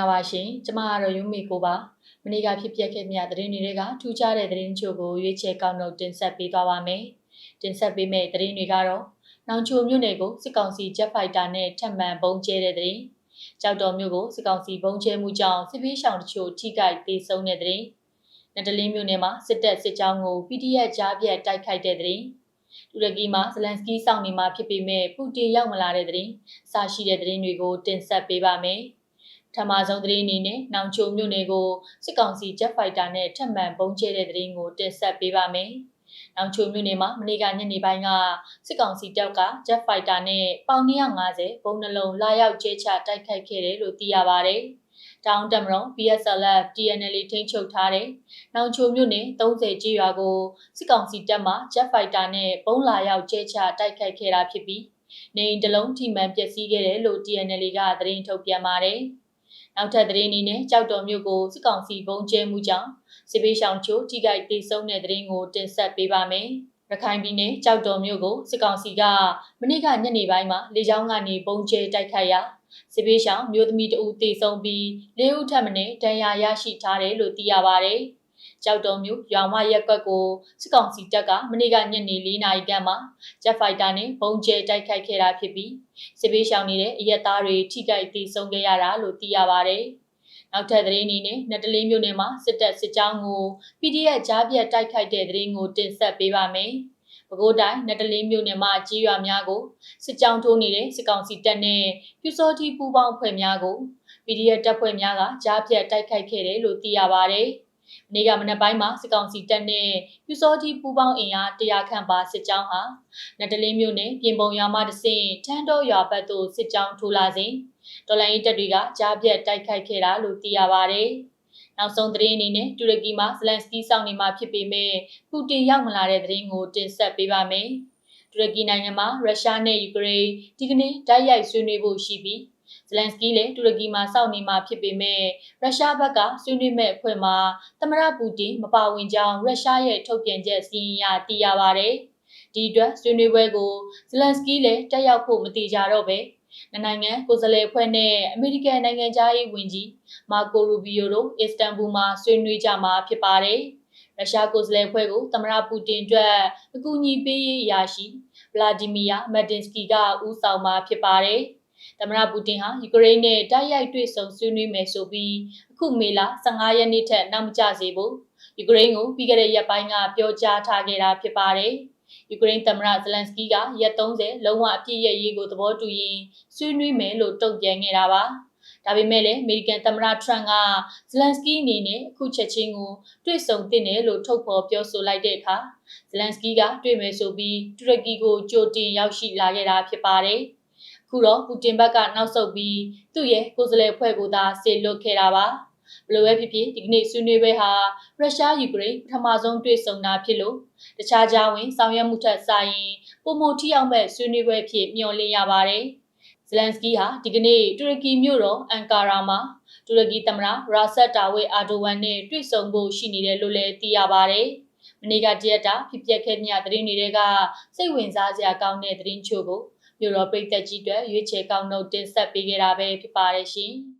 ္ဂလာပါရှင်ကျမကတော့ယုံမေကိုပါမနေ့ကဖြစ်ပျက်ခဲ့မြသတင်းတွေကထူးခြားတဲ့သတင်းချို့ကိုရွေးချယ်ကောက်နှုတ်တင်ဆက်ပေးသွားပါမယ်တင်ဆက်ပေးမယ့်သတင်းတွေကတော့နောင်ချိုမြို့နယ်ကိုစစ်ကောင်စီဂျက်ဖိုက်တာနဲ့ထပ်မံပုံကျဲတဲ့သတင်းကြောက်တော်မြို့ကိုစစ်ကောင်စီပုံကျဲမှုကြောင့်စစ်ပေးရှောင်တချို့ထိခိုက်ဒေဆုံးတဲ့သတင်းနတလင်းမြို့နယ်မှာစစ်တပ်စစ်ကြောင်းကို PDF ကြားပြတ်တိုက်ခိုက်တဲ့သတင်းတူရကီမှာဇလန်စကီစောင့်နေမှာဖြစ်ပေမဲ့ပူတင်ရောက်မလာတဲ့သတင်းစရှိတဲ့သတင်းတွေကိုတင်ဆက်ပေးပါမယ်။ ထမဆုံးသတင်းအနေနဲ့နောင်ချိုမြို့နယ်ကိုစစ်ကောင်စီဂျက်ဖိုက်တာနဲ့ထပ်မံပုံကျဲတဲ့သတင်းကိုတင်ဆက်ပေးပါမယ်။နောင်ချိုမြို့နယ်မှာမနေ့ကညနေပိုင်းကစစ်ကောင်စီတပ်ကဂျက်ဖိုက်တာနဲ့ပေါင်150ပုံနှလုံးလာရောက်ကျဲချတိုက်ခိုက်ခဲ့တယ်လို့သိရပါဗျ။တောင်တမရုံ PSLF TNL ထိန်းချုပ်ထားတဲ့နောင်ချိုမြို့နယ်30ကျေးရွာကိုစစ်ကောင်စီတပ်မှဂျက်ဖိုက်တာနဲ့ပုံလာရောက်ကျဲချတိုက်ခိုက်ခဲ့တာဖြစ်ပြီးနေအိမ်တလုံးထိမှန်ပျက်စီးခဲ့တယ်လို့ TNL ကသတင်းထုတ်ပြန်ပါတယ်။ နောက်ထပ်သတင်းအနေနဲ့ကြောက်တော်မြို့ကိုစစ်ကောင်စီဘုံကျဲမှုကြောင့်စစ်ပေးရှောင်ချို့ထိခိုက်ဒေဆုံးတဲ့သတင်းကိုတင်ဆက်ပေးပါမယ်။ရခိုင်ပြည်နယ်ကြောက်တော်မြို့ကိုစစ်ကောင်စီကမနေ့ကညနေပိုင်းမှာလေကြောင်းကနေပုံကျဲတိုက်ခိုက်ရာစစ်ပေးရှောင်မြို့သမီးတဦးတေဆုံးပြီးလေးဦးထပ်မံဒဏ်ရာရရှိထားတယ်လို့သိရပါဗျ။ ကြောက်တုံမြို့ရွာမရက်ကွက်ကိုစစ်ကောင်စီတပ်ကမနေ့ကညနေ၄နာရီခန့်မှာဂျက်ဖိုက်တာနဲ့ဘုံကျဲတိုက်ခိုက်ခဲ့တာဖြစ်ပြီးစစ်ပေးရှောင်နေတဲ့အရက်သားတွေထိခိုက်ဒေဆုံးခဲ့ရတာလို့သိရပါဗျ။နောက်ထပ်သတင်းအနေနဲ့နတလင်းမြို့နယ်မှာစစ်တပ်စစ်ကြောင်းကို PDF ကြားပြတ်တိုက်ခိုက်တဲ့သတင်းကိုတင်ဆက်ပေးပါမယ်။ပဲခူးတိုင်းနတလင်းမြို့နယ်မှာကြီးရွာများကိုစစ်ကြောင်းထိုးနေတဲ့စစ်ကောင်စီတပ်နဲ့ပြူစောတိပူပေါင်းဖွဲ့များကို PDF တပ်ဖွဲ့များကကြားပြတ်တိုက်ခိုက်ခဲ့တယ်လို့သိရပါဗျ။။ နေ့ကမနက်ပိုင်းမှာစစ်ကောင်စီတပ်နဲ့ပြူစောတိပူပေါင်းအင်အား100ခန့်ပါစစ်ကြောင်းဟာနတလင်းမြို့နယ်ပြင်ပုံရွာမှတဆင့်ထန်းတော်ရွာဘက်သို့စစ်ကြောင်းထိုးလာစဉ်တော်လိုင်းတပ်တွေကကြားပြတ်တိုက်ခိုက်ခဲ့တာလို့သိရပါဗျ။နောက်ဆုံးသတင်းအနေနဲ့တူရကီမှာဇလန်စကီစောင့်နေမှာဖြစ်ပေမဲ့ပူတင်ရောက်မလာတဲ့သတင်းကိုတင်ဆက်ပေးပါမယ်။တူရကီနိုင်ငံမှာရုရှားနဲ့ယူကရိန်းဒီကနေ့တိုက်ရိုက်ဆွေးနွေးဖို့ရှိပြီး ဇလန်စကီလည်းတူရကီမှာစောင့်နေမှာဖြစ်ပေမဲ့ရုရှားဘက်ကဆွေးနွေးမဲ့အဖွဲ့မှာသမရပူတင်မပါဝင်ကြောင်းရုရှားရဲ့ထုတ်ပြန်ချက်စီရင်ရသိရပါတယ်။ဒီအတွက်ဆွေးနွေးပွဲကိုဇလန်စကီလည်းတက်ရောက်ဖို့မတိကြတော့ပဲနိုင်ငံကိုယ်စားလှယ်အဖွဲ့နဲ့အမေရိကန်နိုင်ငံသားရေးဝန်ကြီးမာကိုရူဘီယိုတို့အစ္စတန်ဘူမှာဆွေးနွေးကြမှာဖြစ်ပါတယ်။ရုရှားကိုယ်စားလှယ်အဖွဲ့ကိုသမ္မတပူတင်အတွက်အကူအညီပေးရေးအရာရှိဗလာဒီမီယာမက်တင်စကီကဦးဆောင်မှာဖြစ်ပါတယ်။ သမ္မတပူတင်ဟာယူကရိန်းနဲ့တိုက်ရိုက်တွေ့ဆုံဆွေးနွေးမယ်ဆိုပြီးအခုမေလ15ရက်နေ့ထက်နောက်မကျစေဖို့ယူကရိန်းကိုပြီးခဲ့တဲ့ရက်ပိုင်းကပြောကြားထားခဲ့တာဖြစ်ပါတယ်။ယူကရိန်းသမ္မတဇလန်စကီးကရက်30လုံးဝအပြည့်ရရေးကိုသဘောတူရင်းဆွေးနွေးမယ်လို့တုံ့ပြန်ခဲ့တာပါ။ဒါပေမဲ့လည်းအမေရိကန်သမ္မတထရန့်ကဇလန်စကီးအနေနဲ့အခုချက်ချင်းကိုတွေ့ဆုံသင့်တယ်လို့ထုတ်ဖော်ပြောဆိုလိုက်တဲ့အခါဇလန်စကီးကတွေ့မယ်ဆိုပြီးတူရကီကိုကြိုတင်ရောက်ရှိလာခဲ့တာဖြစ်ပါတယ်။ ခုတော့ပူတင်ဘက်ကနောက်ဆုတ်ပြီးသူ့ရဲ့ကိုယ်စားလှယ်အဖွဲ့ကိုသာဆေလွတ်ခဲ့တာပါဘလိုပဲဖြစ်ဖြစ်ဒီကနေ့ဆွေးနွေးပွဲဟာရုရှားယူကရိန်းပထမဆုံးတွေ့ဆုံတာဖြစ်လို့တခြားကြားဝင်ဆောင်ရွက်မှုထက်စာရင်ပုံမထိအောင်မဲ့ဆွေးနွေးပွဲဖြစ်မျှော်လင့်ရပါတယ်ဇလန်စကီဟာဒီကနေ့တူရကီမြို့တော်အန်ကာရာမှာတူရကီသမ္မတရာဆက်တာဝေအာဒိုဝမ်နဲ့တွေ့ဆုံဖို့ရှိနေတယ်လို့လည်းသိရပါတယ်။မနေ့ကတရက်တာဖြစ်ပျက်ခဲ့မြသတင်းတွေကစိတ်ဝင်စားစရာကောင်းတဲ့သတင်းချို့ကို မြို့တော်ပြည်သက်ကြီးတွေရွေးချယ်ကောက်နှုတ်တင်ဆက်ပေးခဲ့တာပဲဖြစ်ပါတယ်ရှင်။